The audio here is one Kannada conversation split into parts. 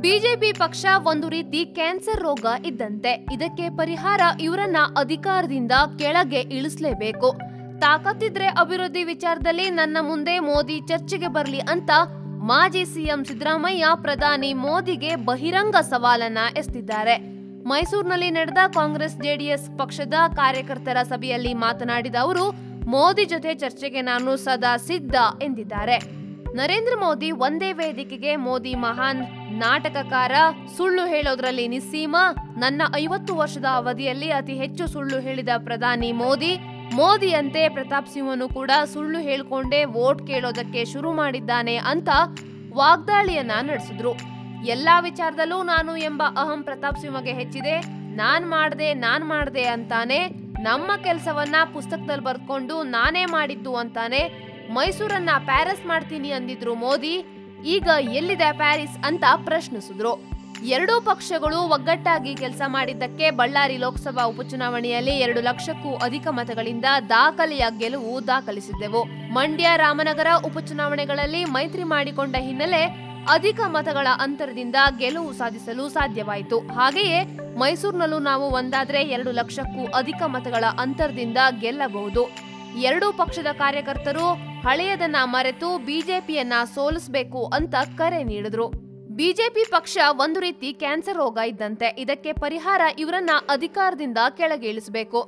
ಬಿಜೆಪಿ ಪಕ್ಷ ಒಂದು ರೀತಿ ಕ್ಯಾನ್ಸರ್ ರೋಗ ಇದ್ದಂತೆ. ಇದಕ್ಕೆ ಪರಿಹಾರ ಇವರನ್ನ ಅಧಿಕಾರದಿಂದ ಕೆಳಗೆ ಇಳಿಸಲೇಬೇಕು. ತಾಕತ್ತಿದ್ರೆ ಅಭಿವೃದ್ಧಿ ವಿಚಾರದಲ್ಲಿ ನನ್ನ ಮುಂದೆ ಮೋದಿ ಚರ್ಚೆಗೆ ಬರಲಿ ಅಂತ ಮಾಜಿ ಸಿಎಂ ಸಿದ್ದರಾಮಯ್ಯ ಪ್ರಧಾನಿ ಮೋದಿಗೆ ಬಹಿರಂಗ ಸವಾಲನ್ನ ಎಸ್ತಿದ್ದಾರೆ. ಮೈಸೂರಿನಲ್ಲಿ ನಡೆದ ಕಾಂಗ್ರೆಸ್ ಜೆಡಿಎಸ್ ಪಕ್ಷದ ಕಾರ್ಯಕರ್ತರ ಸಭೆಯಲ್ಲಿ ಮಾತನಾಡಿದ ಅವರು, ಮೋದಿ ಜೊತೆ ಚರ್ಚೆಗೆ ನಾನು ಸದಾ ಸಿದ್ಧ ಎಂದಿದ್ದಾರೆ. ನರೇಂದ್ರ ಮೋದಿ ಒಂದೇ ವೇದಿಕೆಗೆ ಮೋದಿ ಮಹಾನ್ ನಾಟಕಕಾರ. ಸುಳ್ಳು ಹೇಳೋದ್ರಲ್ಲಿ ನಿಸ್ಸೀಮ. ನನ್ನ ಐವತ್ತು ವರ್ಷದ ಅವಧಿಯಲ್ಲಿ ಅತಿ ಹೆಚ್ಚು ಸುಳ್ಳು ಹೇಳಿದ ಪ್ರಧಾನಿ ಮೋದಿ. ಮೋದಿಯಂತೆ ಪ್ರತಾಪ್ ಸಿಂಹನು ಕೂಡ ಸುಳ್ಳು ಹೇಳ್ಕೊಂಡೇ ವೋಟ್ ಕೇಳೋದಕ್ಕೆ ಶುರು ಮಾಡಿದ್ದಾನೆ ಅಂತ ವಾಗ್ದಾಳಿಯನ್ನ ನಡೆಸಿದ್ರು. ಎಲ್ಲಾ ವಿಚಾರದಲ್ಲೂ ನಾನು ಎಂಬ ಅಹಂ ಪ್ರತಾಪ್ ಸಿಂಹಗೆ ಹೆಚ್ಚಿದೆ. ನಾನ್ ಮಾಡ್ದೆ ನಾನ್ ಮಾಡ್ದೆ ಅಂತಾನೆ. ನಮ್ಮ ಕೆಲಸವನ್ನ ಪುಸ್ತಕದಲ್ಲಿ ಬರ್ಕೊಂಡು ನಾನೇ ಮಾಡಿದ್ದು ಅಂತಾನೆ. ಮೈಸೂರನ್ನ ಪ್ಯಾರಿಸ್ ಮಾಡ್ತೀನಿ ಅಂದಿದ್ರು ಮೋದಿ, ಈಗ ಎಲ್ಲಿದೆ ಪ್ಯಾರಿಸ್ ಅಂತ ಪ್ರಶ್ನಿಸಿದ್ರು. ಎರಡೂ ಪಕ್ಷಗಳು ಒಗ್ಗಟ್ಟಾಗಿ ಕೆಲಸ ಮಾಡಿದ್ದಕ್ಕೆ ಬಳ್ಳಾರಿ ಲೋಕಸಭಾ ಉಪಚುನಾವಣೆಯಲ್ಲಿ ಎರಡು ಲಕ್ಷಕ್ಕೂ ಅಧಿಕ ಮತಗಳಿಂದ ದಾಖಲೆಯ ಗೆಲುವು ದಾಖಲಿಸಿದ್ದೆವು. ಮಂಡ್ಯ ರಾಮನಗರ ಉಪಚುನಾವಣೆಗಳಲ್ಲಿ ಮೈತ್ರಿ ಮಾಡಿಕೊಂಡ ಹಿನ್ನೆಲೆ ಅಧಿಕ ಮತಗಳ ಅಂತರದಿಂದ ಗೆಲುವು ಸಾಧಿಸಲು ಸಾಧ್ಯವಾಯಿತು. ಹಾಗೆಯೇ ಮೈಸೂರಿನಲ್ಲೂ ನಾವು ಒಂದಾದ್ರೆ ಎರಡು ಲಕ್ಷಕ್ಕೂ ಅಧಿಕ ಮತಗಳ ಅಂತರದಿಂದ ಗೆಲ್ಲಬಹುದು. ಎರಡೂ ಪಕ್ಷದ ಕಾರ್ಯಕರ್ತರು ಹಳೆಯದನ್ನ ಮರೆತು ಬಿಜೆಪಿಯನ್ನ ಸೋಲಿಸಬೇಕು ಅಂತ ಕರೆ ನೀಡಿದ್ರು. ಬಿಜೆಪಿ ಪಕ್ಷ ಒಂದು ರೀತಿ ಕ್ಯಾನ್ಸರ್ ರೋಗ ಇದ್ದಂತೆ ಇದಕ್ಕೆ ಪರಿಹಾರ ಇವರನ್ನ ಅಧಿಕಾರದಿಂದ ಕೆಳಗೆ ಇಳಿಸಬೇಕು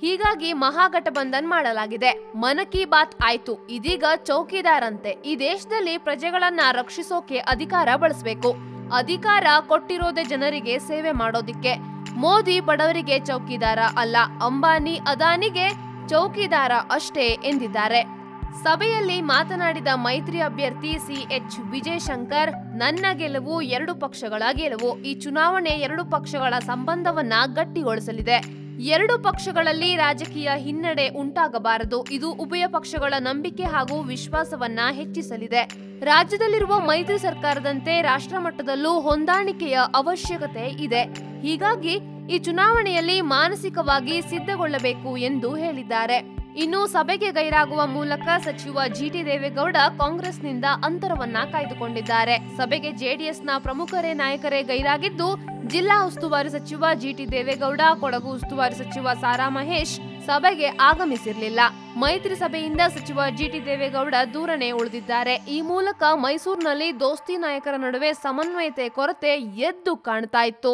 ಹೀಗಾಗಿ ಮಹಾಗಠಬಂಧನ್ ಮಾಡಲಾಗಿದೆ. ಮನ್ ಕಿ ಬಾತ್ ಆಯ್ತು. ಇದೀಗ ಚೌಕಿದಾರಂತೆ. ಈ ದೇಶದಲ್ಲಿ ಪ್ರಜೆಗಳನ್ನ ರಕ್ಷಿಸೋಕೆ ಅಧಿಕಾರ ಬಳಸಬೇಕು. ಅಧಿಕಾರ ಕೊಟ್ಟಿರೋದೇ ಜನರಿಗೆ ಸೇವೆ ಮಾಡೋದಿಕ್ಕೆ. ಮೋದಿ ಬಡವರಿಗೆ ಚೌಕಿದಾರ ಅಲ್ಲ. ಅಂಬಾನಿ, ಅದಾನಿಗೆ ಚೌಕಿದಾರ ಅಷ್ಟೇ ಎಂದಿದ್ದಾರೆ. ಸಭೆಯಲ್ಲಿ ಮಾತನಾಡಿದ ಮೈತ್ರಿ ಅಭ್ಯರ್ಥಿ ಸಿಎಚ್ ವಿಜಯಶಂಕರ್, ನನ್ನ ಗೆಲುವು ಎರಡು ಪಕ್ಷಗಳ ಗೆಲುವು. ಈ ಚುನಾವಣೆ ಎರಡು ಪಕ್ಷಗಳ ಸಂಬಂಧವನ್ನ ಗಟ್ಟಿಗೊಳಿಸಲಿದೆ. ಎರಡು ಪಕ್ಷಗಳಲ್ಲಿ ರಾಜಕೀಯ ಹಿನ್ನಡೆ ಉಂಟಾಗಬಾರದು. ಇದು ಉಭಯ ಪಕ್ಷಗಳ ನಂಬಿಕೆ ಹಾಗೂ ವಿಶ್ವಾಸವನ್ನ ಹೆಚ್ಚಿಸಲಿದೆ. ರಾಜ್ಯದಲ್ಲಿರುವ ಮೈತ್ರಿ ಸರ್ಕಾರದಂತೆ ರಾಷ್ಟ್ರ ಮಟ್ಟದಲ್ಲೂ ಹೊಂದಾಣಿಕೆಯ ಅವಶ್ಯಕತೆ ಇದೆ. ಹೀಗಾಗಿ ಈ ಚುನಾವಣೆಯಲ್ಲಿ ಮಾನಸಿಕವಾಗಿ ಸಿದ್ಧಗೊಳ್ಳಬೇಕು ಎಂದು ಹೇಳಿದ್ದಾರೆ. ಇನ್ನು ಸಭೆಗೆ ಗೈರಾಗುವ ಮೂಲಕ ಸಚಿವ ಜಿಟಿ ದೇವೇಗೌಡ ಕಾಂಗ್ರೆಸ್ನಿಂದ ಅಂತರವನ್ನ ಕಾಯ್ದುಕೊಂಡಿದ್ದಾರೆ. ಸಭೆಗೆ ಜೆಡಿಎಸ್ನ ಪ್ರಮುಖರೇ ನಾಯಕರೇ ಗೈರಾಗಿದ್ದು, ಜಿಲ್ಲಾ ಉಸ್ತುವಾರಿ ಸಚಿವ ಜಿಟಿ ದೇವೇಗೌಡ, ಕೊಡಗು ಉಸ್ತುವಾರಿ ಸಚಿವ ಸಾರಾ ಮಹೇಶ್ ಸಭೆಗೆ ಆಗಮಿಸಿರಲಿಲ್ಲ. ಮೈತ್ರಿ ಸಭೆಯಿಂದ ಸಚಿವ ಜಿಟಿ ದೇವೇಗೌಡ ದೂರನೇ ಉಳಿದಿದ್ದಾರೆ. ಈ ಮೂಲಕ ಮೈಸೂರಿನಲ್ಲಿ ದೋಸ್ತಿ ನಾಯಕರ ನಡುವೆ ಸಮನ್ವಯತೆ ಕೊರತೆ ಎದ್ದು ಕಾಣ್ತಾ ಇತ್ತು.